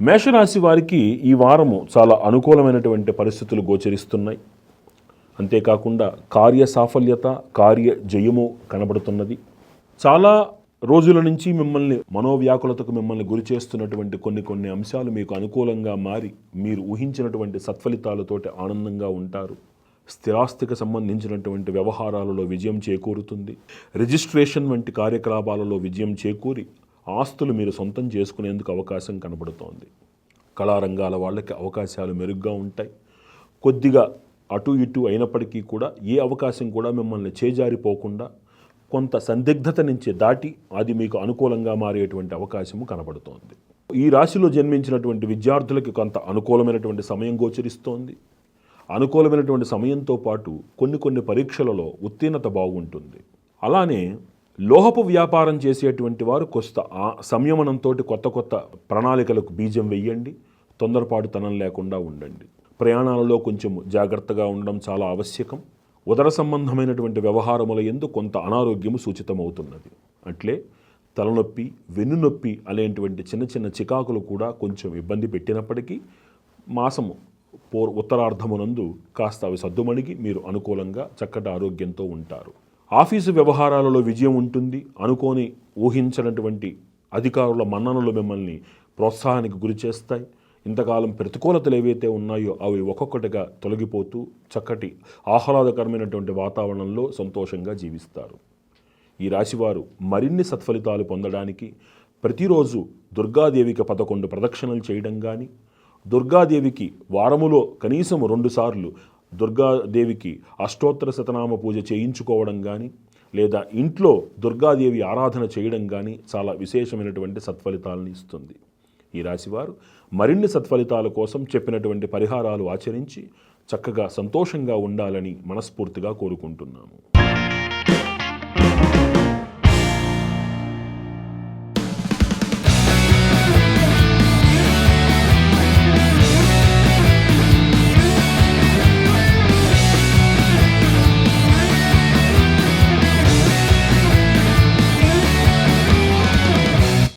మేషరాశి వారికి ఈ వారము చాలా అనుకూలమైనటువంటి పరిస్థితులు గోచరిస్తున్నాయి. అంతేకాకుండా కార్య సాఫల్యత కార్య జయము కనబడుతున్నది. చాలా రోజుల నుంచి మిమ్మల్ని మనోవ్యాకులతకు మిమ్మల్ని గురి చేస్తున్నటువంటి కొన్ని కొన్ని అంశాలు మీకు అనుకూలంగా మారి మీరు ఊహించినటువంటి సత్ఫలితాలతోటి ఆనందంగా ఉంటారు. స్థిరాస్తికి సంబంధించినటువంటి వ్యవహారాలలో విజయం చేకూరుతుంది. రిజిస్ట్రేషన్ వంటి కార్యకలాపాలలో విజయం చేకూరి ఆస్తులు మీరు సొంతం చేసుకునేందుకు అవకాశం కనబడుతోంది. కళారంగాల వాళ్ళకి అవకాశాలు మెరుగ్గా ఉంటాయి. కొద్దిగా అటు ఇటు అయినప్పటికీ కూడా ఏ అవకాశం కూడా మిమ్మల్ని చేజారిపోకుండా కొంత సందిగ్ధత నుంచి దాటి అది మీకు అనుకూలంగా మారేటువంటి అవకాశము కనబడుతోంది. ఈ రాశిలో జన్మించినటువంటి విద్యార్థులకి కొంత అనుకూలమైనటువంటి సమయం గోచరిస్తోంది. అనుకూలమైనటువంటి సమయంతో పాటు కొన్ని కొన్ని పరీక్షలలో ఉత్తీర్ణత బాగుంటుంది. అలానే లోహపు వ్యాపారం చేసేటువంటి వారు కొస్త ఆ సంయమనంతో కొత్త కొత్త ప్రణాళికలకు బీజం వెయ్యండి తొందరపాటుతనం లేకుండా ఉండండి. ప్రయాణాలలో కొంచెం జాగ్రత్తగా ఉండడం చాలా ఆవశ్యకం. ఉదర సంబంధమైనటువంటి వ్యవహారముల ఎందు కొంత అనారోగ్యము సూచితమవుతున్నది. అట్లే తలనొప్పి వెన్నునొప్పి అనేటువంటి చిన్న చిన్న చికాకులు కూడా కొంచెం ఇబ్బంది పెట్టినప్పటికీ మాసము పోర్ ఉత్తరార్ధమునందు కాస్త అవి సద్దుమణిగి మీరు అనుకూలంగా చక్కటి ఆరోగ్యంతో ఉంటారు. ఆఫీసు వ్యవహారాలలో విజయం ఉంటుంది అనుకోని ఊహించినటువంటి అధికారుల మన్ననలు మిమ్మల్ని ప్రోత్సాహానికి గురి చేస్తాయి. ఇంతకాలం ప్రతికూలతలు ఏవైతే ఉన్నాయో అవి ఒక్కొక్కటిగా తొలగిపోతూ చక్కటి ఆహ్లాదకరమైనటువంటి వాతావరణంలో సంతోషంగా జీవిస్తారు. ఈ రాశివారు మరిన్ని సత్ఫలితాలు పొందడానికి ప్రతిరోజు దుర్గాదేవికి పదకొండు ప్రదక్షిణలు చేయడం కానీ దుర్గాదేవికి వారములో కనీసం రెండుసార్లు దుర్గాదేవికి అష్టోత్తర శతనామ పూజ చేయించుకోవడం కానీ లేదా ఇంట్లో దుర్గాదేవి ఆరాధన చేయడం కానీ చాలా విశేషమైనటువంటి సత్ఫలితాలను ఇస్తుంది. ఈ రాశివారు మరిన్ని సత్ఫలితాల కోసం చెప్పినటువంటి పరిహారాలు ఆచరించి చక్కగా సంతోషంగా ఉండాలని మనస్ఫూర్తిగా కోరుకుంటున్నాము.